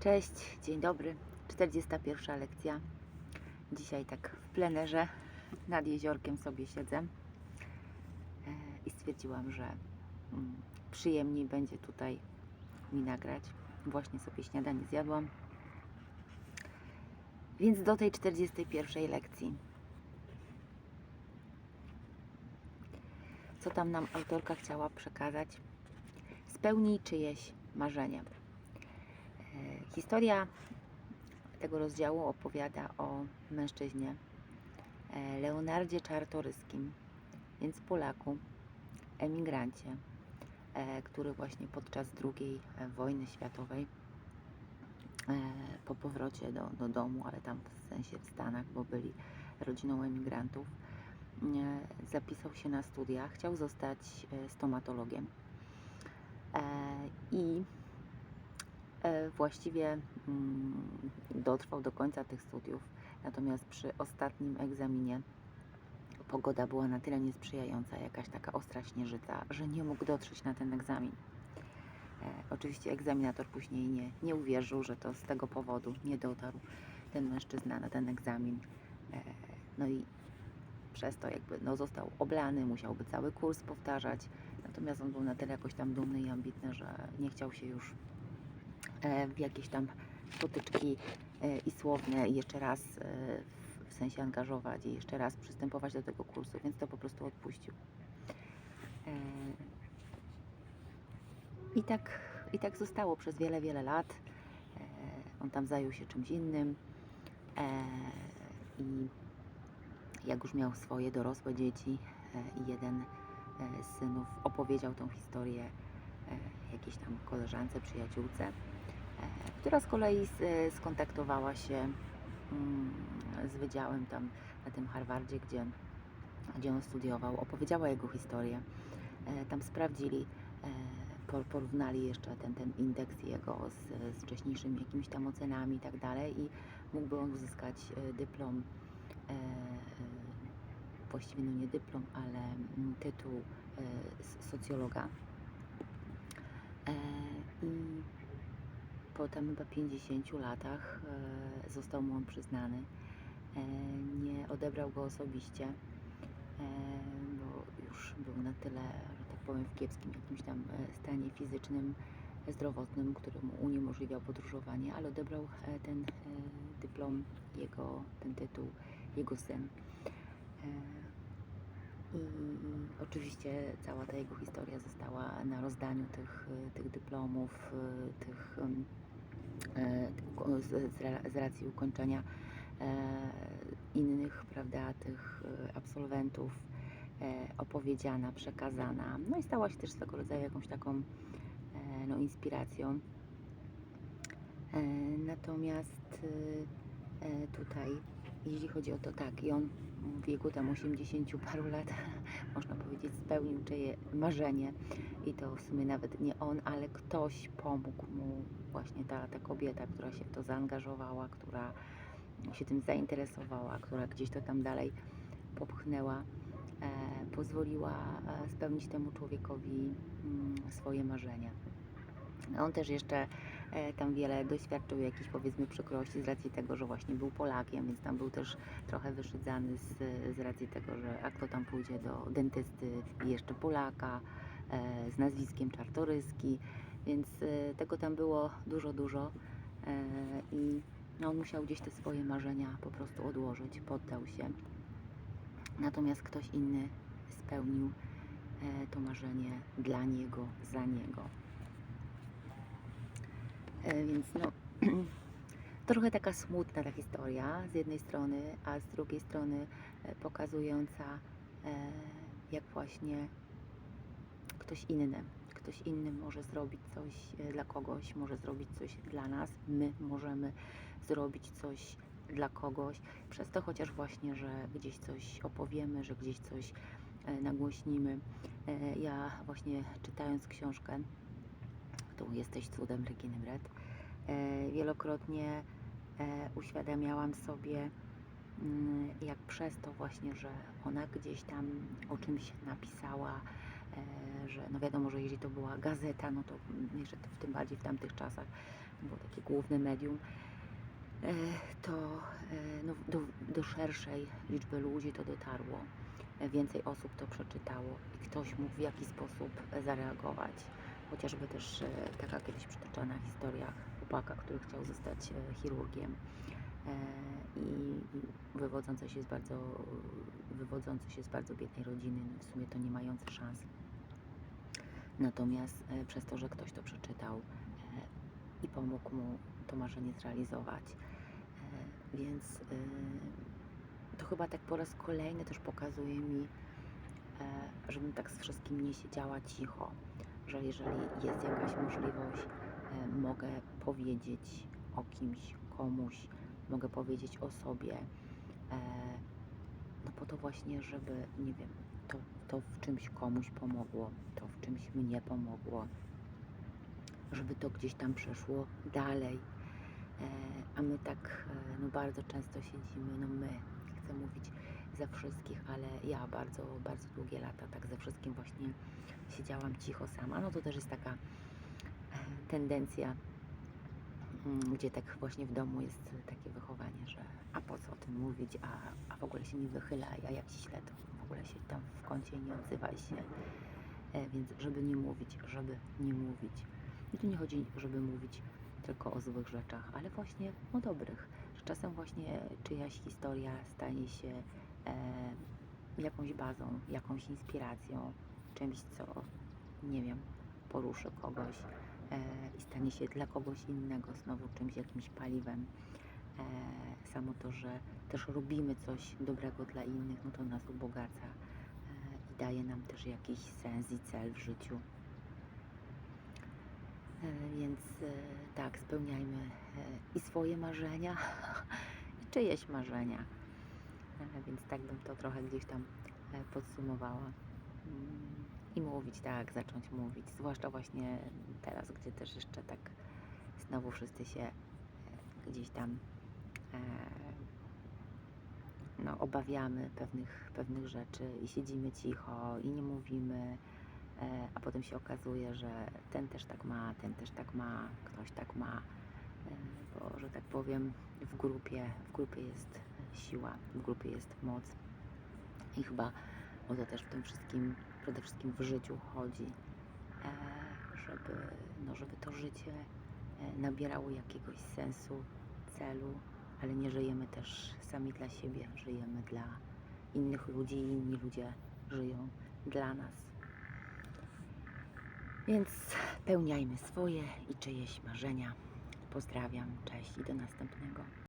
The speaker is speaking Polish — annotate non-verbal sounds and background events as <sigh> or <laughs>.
Cześć, dzień dobry. 41 lekcja. Dzisiaj tak w plenerze nad jeziorkiem sobie siedzę e, i stwierdziłam, że mm, przyjemniej będzie tutaj mi nagrać. Właśnie sobie śniadanie zjadłam. Więc do tej 41 lekcji. Co tam nam autorka chciała przekazać? Spełnij czyjeś marzenie. Historia tego rozdziału opowiada o mężczyźnie e, Leonardzie Czartoryskim, więc Polaku, emigrancie, e, który właśnie podczas II e, wojny światowej po powrocie do, do domu, ale tam w sensie w Stanach, bo byli rodziną emigrantów, zapisał się na studia, chciał zostać stomatologiem. I właściwie mm, dotrwał do końca tych studiów, natomiast przy ostatnim egzaminie pogoda była na tyle niesprzyjająca, jakaś taka ostra śnieżyca, że nie mógł dotrzeć na ten egzamin. E, oczywiście egzaminator później nie, nie uwierzył, że to z tego powodu nie dotarł ten mężczyzna na ten egzamin. E, no i przez to jakby no, został oblany, musiałby cały kurs powtarzać. Natomiast on był na tyle jakoś tam dumny i ambitny, że nie chciał się już e, w jakieś tam potyczki e, i słowne jeszcze raz e, w- sensie angażować i jeszcze raz przystępować do tego kursu, więc to po prostu odpuścił. E, I tak, I tak zostało przez wiele, wiele lat. E, On tam zajął się czymś innym e, i jak już miał swoje dorosłe dzieci e, i jeden e, z synów opowiedział tą historię e, jakiejś tam koleżance, przyjaciółce, e, która z kolei e, skontaktowała się mm, z wydziałem tam na tym Harvardzie, gdzie, gdzie on studiował, opowiedziała jego historię. E, Tam sprawdzili, e, por- porównali jeszcze ten, ten indeks jego z, z wcześniejszymi jakimiś tam ocenami i tak dalej i mógłby on uzyskać dyplom właściwie no nie dyplom, ale mm, tytuł socjologa. Po tam chyba 50 latach e, został mu on przyznany. E, Nie odebrał go osobiście, e, bo już był na tyle, że tak powiem, w kiepskim jakimś tam stanie fizycznym, zdrowotnym, który mu uniemożliwiał podróżowanie, ale odebrał ten dyplom, jego, ten tytuł, jego syn. E, I oczywiście cała ta jego historia została na rozdaniu tych, tych dyplomów, tych z, z ra- z racji ukończenia e, innych, prawda, tych e, absolwentów e, opowiedziana, przekazana. No i stała się też swego rodzaju jakąś taką e, no, inspiracją. E, Natomiast e, e, tutaj, jeśli chodzi o to, tak, i on w wieku tam 80 paru lat, <laughs> można powiedzieć, spełnił czyje marzenie. I to w sumie nawet nie on, ale ktoś pomógł mu, właśnie ta, ta kobieta, która się w to zaangażowała, która się tym zainteresowała, która gdzieś to tam dalej popchnęła, e, pozwoliła e, spełnić temu człowiekowi mm, swoje marzenia. On też jeszcze tam wiele doświadczył jakichś powiedzmy przykrości z racji tego, że właśnie był Polakiem, więc tam był też trochę wyszydzany z, z racji tego, że a kto tam pójdzie do dentysty jeszcze Polaka e, z nazwiskiem Czartoryski, więc e, tego tam było dużo, dużo e, i no, on musiał gdzieś te swoje marzenia po prostu odłożyć, poddał się. Natomiast ktoś inny spełnił e, to marzenie dla niego, za niego. E, Więc no, <clears throat> trochę taka smutna ta historia z jednej strony, a z drugiej strony e, pokazująca, e, jak właśnie ktoś inny, ktoś inny może zrobić coś dla kogoś, może zrobić coś dla nas, my możemy zrobić coś dla kogoś, przez to chociaż właśnie, że gdzieś coś opowiemy, że gdzieś coś nagłośnimy. Ja właśnie czytając książkę tu Jesteś cudem Reginy Brett, e, wielokrotnie e, uświadamiałam sobie, mm, jak przez to właśnie, że ona gdzieś tam o czymś napisała, e, że no wiadomo, że jeżeli to była gazeta, no to mm, jeszcze to- tym bardziej w tamtych czasach było takie główne medium, to no, do, do szerszej liczby ludzi to dotarło. Więcej osób to przeczytało i ktoś mógł w jakiś sposób zareagować. Chociażby też e, taka kiedyś przytoczona historia chłopaka, który chciał zostać e, chirurgiem e, i wywodzący się z bardzo, wywodzący się z bardzo biednej rodziny, no w sumie to nie mający szans. Natomiast przez to, że ktoś to przeczytał i pomógł mu to marzenie zrealizować, więc to chyba tak po raz kolejny też pokazuje mi, żebym tak z wszystkim nie siedziała cicho, że jeżeli jest jakaś możliwość, e, mogę powiedzieć o kimś, komuś, mogę powiedzieć o sobie, e, no po to właśnie, żeby, nie wiem, to, to w czymś komuś pomogło, to w czymś mnie pomogło, żeby to gdzieś tam przeszło dalej. E, a my tak no bardzo często siedzimy, no my, chcę mówić za wszystkich, ale ja bardzo, bardzo długie lata tak ze wszystkim właśnie siedziałam cicho sama. No to też jest taka e, tendencja, mm, gdzie tak właśnie w domu jest takie wychowanie, że a po co o tym mówić, a, a w ogóle się nie wychylaj, a jak ci źle, to w ogóle się tam w kącie nie odzywaj się. E, więc żeby nie mówić, żeby nie mówić. I tu nie chodzi, żeby mówić tylko o złych rzeczach, ale właśnie o dobrych. Że czasem właśnie czyjaś historia stanie się jakąś bazą, jakąś inspiracją, czymś, co nie wiem, poruszy kogoś e, i stanie się dla kogoś innego znowu czymś, jakimś paliwem. E, samo to, że też robimy coś dobrego dla innych, no to nas ubogaca e, i daje nam też jakiś sens i cel w życiu. E, Więc e, tak, spełniajmy e, i swoje marzenia, <laughs> i czyjeś marzenia. Więc tak bym to trochę gdzieś tam e, podsumowała. Mm, I mówić, tak, zacząć mówić. Zwłaszcza właśnie teraz, gdzie też jeszcze tak znowu wszyscy się e, gdzieś tam e, no, obawiamy pewnych, pewnych rzeczy i siedzimy cicho i nie mówimy, a potem się okazuje, że ten też tak ma, ten też tak ma, ktoś tak ma, bo że tak powiem w grupie, w grupie jest siła, w grupie jest moc i chyba o to też w tym wszystkim, przede wszystkim w życiu chodzi, e, żeby, no, żeby to życie e, nabierało jakiegoś sensu, celu, ale nie żyjemy też sami dla siebie, żyjemy dla innych ludzi i inni ludzie żyją dla nas. Więc pełniajmy swoje i czyjeś marzenia. Pozdrawiam, cześć i do następnego.